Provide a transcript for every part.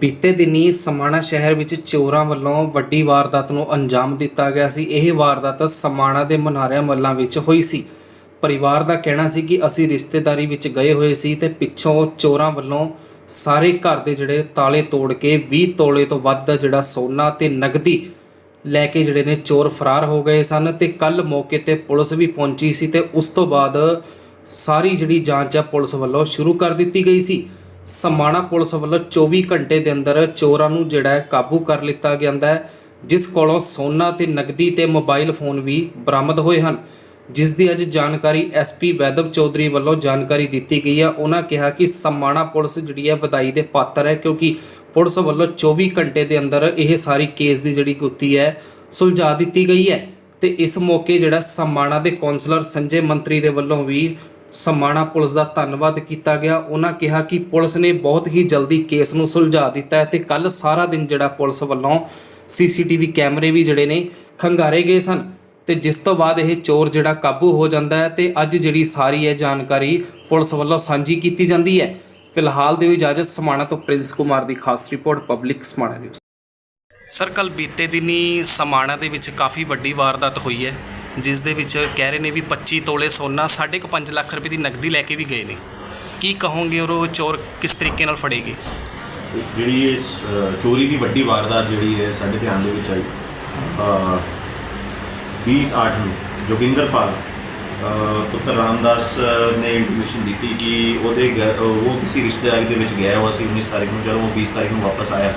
ਬੀਤੇ ਦਿਨੀ ਸਮਾਣਾ ਸ਼ਹਿਰ ਵਿੱਚ ਚੋਰਾਂ ਵੱਲੋਂ ਵੱਡੀ ਵਾਰਦਾਤ ਨੂੰ ਅੰਜਾਮ ਦਿੱਤਾ ਗਿਆ ਸੀ। ਇਹ ਵਾਰਦਾਤ ਸਮਾਣਾ ਦੇ ਮਨਾਰਿਆ ਮੱਲਾਂ ਵਿੱਚ ਹੋਈ ਸੀ। ਪਰਿਵਾਰ ਦਾ ਕਹਿਣਾ ਸੀ ਕਿ ਅਸੀਂ ਰਿਸ਼ਤੇਦਾਰੀ ਵਿੱਚ ਗਏ ਹੋਏ ਸੀ ਤੇ ਪਿੱਛੋਂ ਚੋਰਾਂ ਵੱਲੋਂ ਸਾਰੇ ਘਰ ਦੇ ਜਿਹੜੇ ਤਾਲੇ ਤੋੜ ਕੇ 20 ਤੋਲੇ ਤੋਂ ਵੱਧ ਦਾ ਜਿਹੜਾ ਸੋਨਾ ਤੇ ਨਗਦੀ ਲੈ ਕੇ ਜਿਹੜੇ ਨੇ ਚੋਰ ਫਰਾਰ ਹੋ ਗਏ ਸਨ ਤੇ ਕੱਲ ਮੌਕੇ ਤੇ ਪੁਲਿਸ ਵੀ ਪਹੁੰਚੀ ਸੀ ਤੇ ਉਸ ਤੋਂ ਬਾਅਦ ਸਾਰੀ ਜਿਹੜੀ ਜਾਂਚ ਆ ਪੁਲਿਸ ਵੱਲੋਂ ਸ਼ੁਰੂ ਕਰ ਦਿੱਤੀ ਗਈ ਸੀ। ਸਮਾਣਾ ਪੁਲਿਸ ਵੱਲੋਂ 24 ਘੰਟੇ ਦੇ ਅੰਦਰ ਚੋਰਾਂ ਨੂੰ ਜਿਹੜਾ ਹੈ ਕਾਬੂ ਕਰ ਲਿੱਤਾ ਜਾਂਦਾ ਹੈ, ਜਿਸ ਕੋਲੋਂ ਸੋਨਾ ਤੇ ਨਗਦੀ ਤੇ ਮੋਬਾਈਲ ਫੋਨ ਵੀ ਬਰਾਮਦ ਹੋਏ ਹਨ। ਜਿਸ ਦੀ ਅੱਜ ਜਾਣਕਾਰੀ ਐਸਪੀ ਵੈਦਵ ਚੌਧਰੀ ਵੱਲੋਂ ਜਾਣਕਾਰੀ ਦਿੱਤੀ ਗਈ ਹੈ। ਉਹਨਾਂ ਕਿਹਾ ਕਿ ਸਮਾਣਾ ਪੁਲਿਸ ਜਿਹੜੀ ਹੈ ਵਧਾਈ ਦੇ ਪਾਤਰ ਹੈ, ਕਿਉਂਕਿ ਪੁਲਿਸ ਵੱਲੋਂ 24 ਘੰਟੇ ਦੇ ਅੰਦਰ ਇਹ ਸਾਰੀ ਕੇਸ ਦੀ ਜਿਹੜੀ ਗੁੱਤੀ ਹੈ, ਸੁਲਝਾ ਦਿੱਤੀ ਗਈ ਹੈ। ਤੇ ਇਸ ਮੌਕੇ ਜਿਹੜਾ ਸਮਾਣਾ ਦੇ ਕੌਂਸਲਰ ਸੰਜੇ ਮੰਤਰੀ ਦੇ ਵੱਲੋਂ ਵੀ ਸਮਾਣਾ ਪੁਲਿਸ ਦਾ ਧੰਨਵਾਦ ਕੀਤਾ ਗਿਆ। ਉਹਨਾਂ ਕਿਹਾ ਕਿ ਪੁਲਿਸ ਨੇ ਬਹੁਤ ਹੀ ਜਲਦੀ ਕੇਸ ਨੂੰ ਸੁਲਝਾ ਦਿੱਤਾ ਹੈ ਤੇ ਕੱਲ ਸਾਰਾ ਦਿਨ ਜਿਹੜਾ ਪੁਲਿਸ ਵੱਲੋਂ ਸੀਸੀਟੀਵੀ ਕੈਮਰੇ ਵੀ ਜਿਹੜੇ ਨੇ ਖੰਗਾਰੇ ਗਏ ਸਨ ਤੇ ਜਿਸ ਤੋਂ ਬਾਅਦ ਇਹ ਚੋਰ ਜਿਹੜਾ ਕਾਬੂ ਹੋ ਜਾਂਦਾ ਹੈ ਤੇ ਅੱਜ ਜਿਹੜੀ ਸਾਰੀ ਇਹ ਜਾਣਕਾਰੀ ਪੁਲਿਸ ਵੱਲੋਂ ਸਾਂਝੀ ਕੀਤੀ ਜਾਂਦੀ ਹੈ। ਫਿਲਹਾਲ ਦਿਓ ਇਜਾਜ਼ਤ ਸਮਾਣਾ ਤੋਂ ਪ੍ਰਿੰਸ ਕੁਮਾਰ ਦੀ ਖਾਸ report, public Samana news. Sir ਕੱਲ ਬੀਤੇ ਦਿਨੀ ਸਮਾਣਾ ਦੇ ਵਿੱਚ ਕਾਫੀ ਵੱਡੀ ਵਾਰਦਾਤ ਹੋਈ ਹੈ। ਜਿਸ ਦੇ ਵਿੱਚ ਕਹਿ ਰਹੇ ਨੇ ਵੀ 25 ਤੋਲੇ ਸੋਨਾ 5.5 ਲੱਖ ਰੁਪਏ ਦੀ ਨਕਦੀ ਲੈ ਕੇ ਵੀ ਗਏ ਨੇ। ਕੀ ਕਹੋਗੇ ਔਰ ਉਹ ਚੋਰ ਕਿਸ ਤਰੀਕੇ ਨਾਲ ਫੜੇਗੇ? ਜਿਹੜੀ ਇਸ ਚੋਰੀ ਦੀ ਵੱਡੀ ਵਾਰਦਾਤ ਜਿਹੜੀ ਹੈ ਸਾਡੇ ਧਿਆਨ ਦੇ ਵਿੱਚ ਆਈ ਅ, 20 8 ਨੂੰ ਜੋਗਿੰਦਰਪਾਲ ਪੁੱਤਰ ਰਾਮਦਾਸ ਨੇ ਇਨਫੋਰਮੇਸ਼ਨ ਦਿੱਤੀ ਕਿ ਉਹਦੇ ਘਰ ਉਹ ਕਿਸੇ ਰਿਸ਼ਤੇਦਾਰੀ ਦੇ ਵਿੱਚ ਗਿਆ ਹੋਇਆ ਸੀ 19 ਤਾਰੀਖ ਨੂੰ। ਜਦੋਂ ਉਹ 20 ਤਾਰੀਖ ਨੂੰ ਵਾਪਸ ਆਇਆ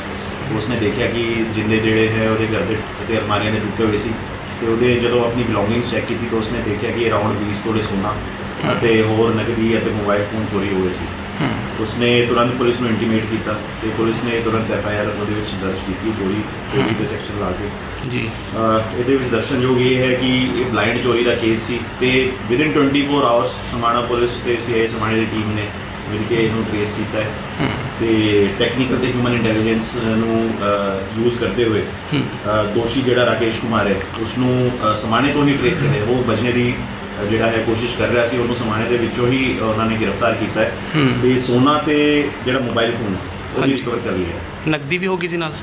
ਉਸਨੇ ਦੇਖਿਆ ਕਿ ਜਿੰਦੇ ਜਿਹੜੇ ਹੈ ਉਹਦੇ ਘਰ ਦੇ ਤੇ ਅਲਮਾਰੀਆਂ ਦੇ ਟੁੱਟੇ ਹੋਏ ਸੀ। ਤੇ ਉਹਦੇ ਜਦੋਂ ਆਪਣੀ ਬਿਲੋਂਗਿੰਗਸ ਚੈੱਕ ਕੀਤੀ ਤਾਂ ਉਸਨੇ ਦੇਖਿਆ ਕਿ ਅਰਾਊਂਡ 20 ਤੋਲੇ ਸੋਨਾ ਅਤੇ ਹੋਰ ਨਕਦੀ ਅਤੇ ਮੋਬਾਈਲ ਫੋਨ ਚੋਰੀ ਹੋ ਗਏ ਸੀ। ਉਸਨੇ ਤੁਰੰਤ ਪੁਲਿਸ ਨੂੰ ਇੰਟੀਮੇਟ ਕੀਤਾ ਤੇ ਪੁਲਿਸ ਨੇ ਤੁਰੰਤ ਐਫ ਆਈ ਆਰ ਉਹਦੇ ਵਿੱਚ ਦਰਜ ਕੀਤੀ ਚੋਰੀ ਚੋਰੀ ਦੇ ਸੈਕਸ਼ਨ ਲਾ ਕੇ। ਜੀ। ਇਹਦੇ ਵਿੱਚ ਦਰਸ਼ਨਯੋਗ ਇਹ ਹੈ ਕਿ ਇਹ ਬਲਾਈਂਡ ਚੋਰੀ ਦਾ ਕੇਸ ਸੀ ਤੇ ਵਿਦਿਨ 24 ਆਵਰਸ ਸਮਾਣਾ ਪੁਲਿਸ ਤੇ ਸੀਆਈ ਸਮਾਣੇ ਦੀ ਟੀਮ ਨੇ ਮਿਲ ਕੇ ਇਹਨੂੰ ਟ੍ਰੇਸ ਕੀਤਾ ਹੈ। ਤੇ ਟੈਕਨੀਕਲ ਤੇ ਹਿਊਮਨ ਇੰਟੈਲੀਜੈਂਸ ਨੂੰ ਯੂਜ਼ ਕਰਦੇ ਹੋਏ ਦੋਸ਼ੀ ਜਿਹੜਾ ਰਾਕੇਸ਼ ਕੁਮਾਰ ਹੈ ਉਸ ਨੂੰ ਸਮਾਣੇ ਤੋਂ ਹੀ ਟ੍ਰੇਸ ਕਰਿਆ। ਉਹ ਬਚਣੇ ਦੀ ਜਿਹੜਾ ਹੈ ਕੋਸ਼ਿਸ਼ ਕਰ ਰਿਹਾ ਸੀ ਉਹਨੂੰ ਸਮਾਣੇ ਦੇ ਵਿੱਚੋਂ ਹੀ ਉਹਨਾਂ ਨੇ ਗ੍ਰਿਫਤਾਰ ਕੀਤਾ ਹੈ। ਤੇ ਸੋਨਾ ਤੇ ਜਿਹੜਾ ਮੋਬਾਈਲ ਫੋਨ ਉਹ ਵੀ। ਰਿਕਵਰ ਕਰ ਲਿਆ ਹੈ। ਨਕਦੀ ਵੀ ਹੋਗੀ ਸੀ ਨਾਲ?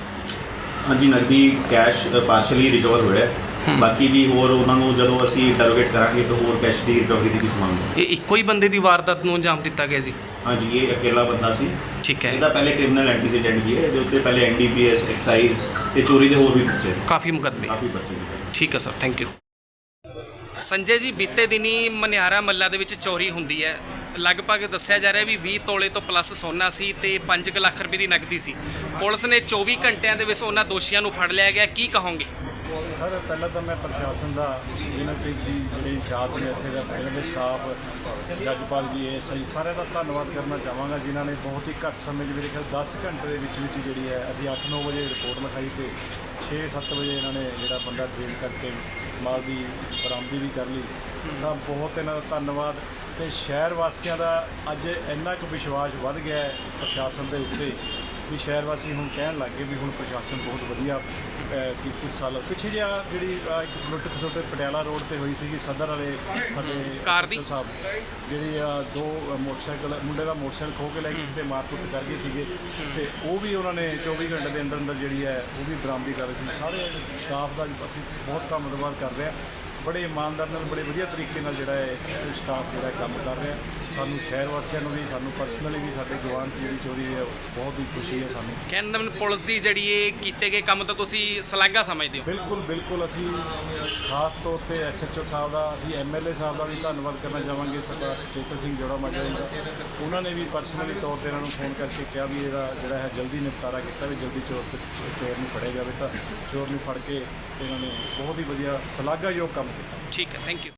ਹਾਂਜੀ ਨਕਦੀ ਕੈਸ਼ ਪਾਰਸ਼ਲੀ ਰਿਕਵਰ ਹੋਇਆ ਹੈ। ਬਾਕੀ ਵੀ ਹੋਰ ਉਹਨਾਂ ਨੂੰ ਜਦੋਂ ਅਸੀਂ ਇੰਟਰੋਗੇਟ ਕਰਾਂਗੇ ਤਾਂ ਹੋਰ ਕੈਸ਼ ਦੀ ਰਿਕਵਰੀ ਦੀ ਵੀ ਹੈ ਇਹ ਇੱਕੋ ਹੀ ਬੰਦੇ ਦੀ ਵਾਰਦਾਤ ਨੂੰ ਅੰਜਾਮ ਦਿੱਤਾ ਗਿਆ ਸੀ? ਹਾਂਜੀ ਇਹ ਇਕੱਲਾ ਬੰਦਾ ਸੀ। ਠੀਕ ਹੈ। ਇਹਦਾ ਪਹਿਲੇ ਕ੍ਰਿਮੀਨਲ ਐਂਟੀਸੀਡੈਂਟ ਵੀ ਹੈ ਇਹਦੇ ਉੱਤੇ ਪਹਿਲੇ ਐਨਡੀਪੀਐਸ ਐਕਸਾਈਜ਼ ਤੇ ਚੋਰੀ ਦੇ ਹੋਰ ਵੀ ਬੱਚੇ ਕਾਫੀ ਮੁਕੱਦਮੇ। ਕਾਫੀ ਬੱਚੇ ਠੀਕ ਹੈ ਸਰ ਥੈਂਕ ਯੂ ਸੰਜੇ ਜੀ ਬੀਤੇ ਦਿਨੀ ਮਨਿਆਰਾ ਮੱਲਾ ਦੇ ਵਿੱਚ ਚੋਰੀ ਹੁੰਦੀ ਹੈ। ਲਗਭਗ ਦੱਸਿਆ ਜਾ ਰਿਹਾ ਵੀ 20 ਤੋਲੇ ਤੋਂ ਪਲੱਸ ਸੋਨਾ ਸੀ ਤੇ 5 ਲੱਖ ਰੁਪਏ ਦੀ ਨਕਦੀ ਸੀ। ਪੁਲਿਸ ਨੇ 24 ਘੰਟਿਆਂ ਦੇ ਵਿੱਚ ਉਹਨਾਂ ਦੋਸ਼ੀਆਂ ਨੂੰ ਫੜ ਲਿਆ ਗਿਆ। ਕੀ ਕਹੋਗੇ? ਸਰ, ਪਹਿਲਾਂ ਤਾਂ ਮੈਂ ਪ੍ਰਸ਼ਾਸਨ ਦਾ ਜੀਨਪ੍ਰੀਤ ਜੀ, ਜਿਹੜੇ ਇੰਚਾਰਜ ਨੇ ਇੱਥੇ ਦਾ ਇਹਨਾਂ ਦੇ ਸਟਾਫ ਜੱਜਪਾਲ ਜੀ ਐਸਆਈ ਸਾਰਿਆਂ ਦਾ ਧੰਨਵਾਦ ਕਰਨਾ ਚਾਹਾਂਗਾ, ਜਿਨ੍ਹਾਂ ਨੇ ਬਹੁਤ ਹੀ ਘੱਟ ਸਮੇਂ 'ਚ ਮੇਰੇ ਖਿਆਲ 10 ਘੰਟੇ ਦੇ ਵਿੱਚ ਵਿੱਚ ਜਿਹੜੀ ਹੈ, ਅਸੀਂ 8-9 ਵਜੇ ਰਿਪੋਰਟ ਲਿਖਾਈ ਤੇ 6-7 ਵਜੇ ਇਹਨਾਂ ਨੇ ਜਿਹੜਾ ਬੰਦਾ ਟ੍ਰੇਸ ਕਰਕੇ ਮਾਲ ਦੀ ਬਰਾਮਦੀ ਵੀ ਕਰ ਲਈ। ਤਾਂ ਬਹੁਤ ਇਹਨਾਂ ਦਾ ਧੰਨਵਾਦ ਤੇ ਸ਼ਹਿਰ ਵਾਸੀਆਂ ਦਾ ਅੱਜ ਇੰਨਾ ਕੁ ਵਿਸ਼ਵਾਸ ਵੱਧ ਗਿਆ ਹੈ ਪ੍ਰਸ਼ਾਸਨ ਦੇ ਉੱਤੇ। ਵੀ ਸ਼ਹਿਰ ਵਾਸੀ ਹੁਣ ਕਹਿਣ ਲੱਗ ਵੀ ਹੁਣ ਪ੍ਰਸ਼ਾਸਨ ਬਹੁਤ ਵਧੀਆ ਕਿ ਕੁਝ ਸਾਲ ਪਿੱਛੇ ਜਿਹਾ ਜਿਹੜੀ ਇੱਕ ਲੁੱਟ ਖਸੁੱਟ ਤੇ ਪਟਿਆਲਾ ਰੋਡ ਤੇ ਹੋਈ ਸੀਗੀ ਸਦਰ ਵਾਲੇ ਸਾਡੇ ਕਾਰ ਦੀ? ਸਾਹਿਬ ਜਿਹੜੀ ਅਹ, ਦੋ ਮੋਟਰਸਾਈਕਲ ਮੁੰਡੇ ਦਾ ਮੋਟਰਸਾਈਕਲ ਖੋ ਕੇ ਲੈ ਗਏ ਤੇ ਮਾਰਕੁੱਟ ਕਰ ਗਏ ਸੀਗੇ। ਤੇ ਉਹ ਵੀ ਉਹਨਾਂ ਨੇ 24 ਘੰਟੇ ਦੇ ਅੰਦਰ ਅੰਦਰ ਜਿਹੜੀ ਹੈ ਉਹ ਵੀ ਬਰਾਮਦੀ ਕਰ ਰਹੇ ਸੀ। ਸਾਰੇ ਸਟਾਫ ਦਾ ਅਸੀਂ ਬਹੁਤ ਧੰਨਵਾਦ ਕਰਦੇ ਹਾਂ। ਬੜੇ ਇਮਾਨਦਾਰ ਨਾਲ ਬੜੇ ਵਧੀਆ ਤਰੀਕੇ ਨਾਲ ਜਿਹੜਾ ਹੈ ਸਟਾਫ ਜਿਹੜਾ ਕੰਮ ਕਰ ਰਿਹਾ। ਸਾਨੂੰ ਸ਼ਹਿਰ ਵਾਸੀਆਂ ਨੂੰ ਵੀ ਸਾਨੂੰ ਪਰਸਨਲੀ ਵੀ ਸਾਡੇ ਜਵਾਨ 'ਚ ਜਿਹੜੀ ਚੋਰੀ ਹੈ ਉਹ ਬਹੁਤ ਹੀ ਖੁਸ਼ੀ ਹੈ ਸਾਨੂੰ। ਕਹਿੰਦੇ ਮਤਲਬ ਪੁਲਿਸ ਦੀ ਜਿਹੜੀ ਇਹ ਕੀਤੇ ਗਏ ਕੰਮ ਤਾਂ ਤੁਸੀਂ ਸ਼ਲਾਘਾ ਸਮਝਦੇ ਹੋ? ਬਿਲਕੁਲ ਬਿਲਕੁਲ ਅਸੀਂ ਖਾਸ ਤੌਰ ਤੇ ਐਸਐਚਓ ਸਾਹਿਬ ਦਾ ਅਸੀਂ ਐਮਐਲਏ ਸਾਹਿਬ ਦਾ ਵੀ ਧੰਨਵਾਦ ਕਰਨਾ ਚਾਹਾਂਗੇ ਸਰਦਾਰ ਚੇਤਰ ਸਿੰਘ ਜੋੜਾ ਮਾਜਰਾ ਜੀ ਦਾ। ਉਹਨਾਂ ਨੇ ਵੀ ਪਰਸਨਲੀ ਤੌਰ ਤੇ ਇਹਨਾਂ ਨੂੰ ਫੋਨ ਕਰਕੇ ਕਿਹਾ ਵੀ ਇਹਦਾ ਜਿਹੜਾ ਹੈ ਜਲਦੀ ਨਿਪਟਾਰਾ ਕੀਤਾ ਵੀ ਜਲਦੀ ਚੋਰ ਚੋਰ ਨੂੰ ਫੜਿਆ ਜਾਵੇ ਤਾਂ। ਚੋਰ ਨੂੰ ਫੜ ਕੇ ਇਹਨਾਂ ਨੇ ਬਹੁਤ ਹੀ ਵਧੀਆ ਸ਼ਲਾਘਾਯੋਗ ਕੰਮ ਕੀਤਾ ਠੀਕ ਹੈ ਥੈਂਕ ਯੂ